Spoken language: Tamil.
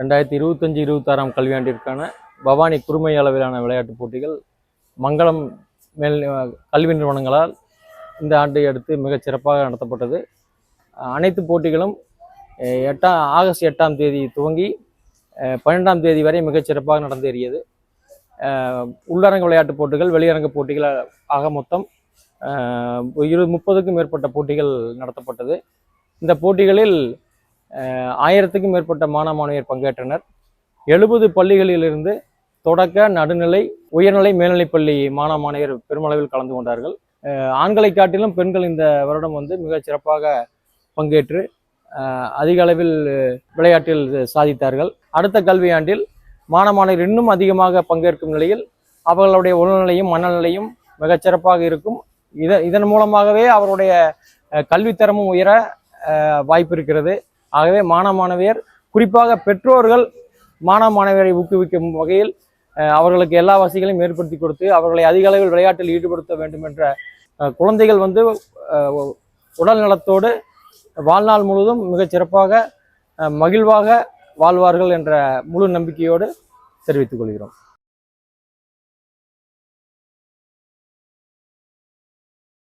ரெண்டாயிரத்தி இருபத்தஞ்சி இருபத்தாறாம் கல்வியாண்டிற்கான பவானி குறுமை அளவிலான விளையாட்டுப் போட்டிகள் மங்களம் மேல் கல்வி நிறுவனங்களால் இந்த ஆண்டை அடுத்து மிகச் சிறப்பாக நடத்தப்பட்டது. அனைத்து போட்டிகளும் எட்டாம் ஆகஸ்ட் எட்டாம் தேதி துவங்கி பன்னெண்டாம் தேதி வரை மிகச் சிறப்பாக நடந்தேறியது உள்ளரங்க விளையாட்டுப் போட்டிகள் வெளியரங்க போட்டிகள் ஆக மொத்தம் இரு முப்பதுக்கும் மேற்பட்ட போட்டிகள் நடத்தப்பட்டது. இந்த போட்டிகளில் ஆயிரத்துக்கும் மேற்பட்ட மாணவ மாணவியர் பங்கேற்றனர். எழுபது பள்ளிகளிலிருந்து தொடக்க நடுநிலை உயர்நிலை மேல்நிலைப்பள்ளி மாணவ மாணவியர் பெருமளவில் கலந்து கொண்டார்கள். ஆண்களை காட்டிலும் பெண்கள் இந்த வருடம் வந்து மிகச் சிறப்பாக பங்கேற்று அதிக அளவில் விளையாட்டில் சாதித்தார்கள். அடுத்த கல்வியாண்டில் மாணவ மாணவியர் இன்னும் அதிகமாக பங்கேற்கும் நிலையில் அவர்களுடைய உடல்நிலையும் மனநிலையும் மிகச்சிறப்பாக இருக்கும். இத இதன் மூலமாகவே அவருடைய கல்வித்தரமும் உயர வாய்ப்பு இருக்கிறது. ஆகவே மாணவ மாணவியர் குறிப்பாக பெற்றோர்கள் மாணவ மாணவியரை ஊக்குவிக்கும் வகையில் அவர்களுக்கு எல்லா வசதிகளையும் ஏற்படுத்தி கொடுத்து அவர்களை அதிக அளவில் விளையாட்டில் ஈடுபடுத்த வேண்டும் என்ற குழந்தைகள் வந்து உடல் நலத்தோடு வாழ்நாள் முழுவதும் மிகச் சிறப்பாக மகிழ்வாக வாழ்வார்கள் என்ற முழு நம்பிக்கையோடு தெரிவித்துக் கொள்கிறோம்.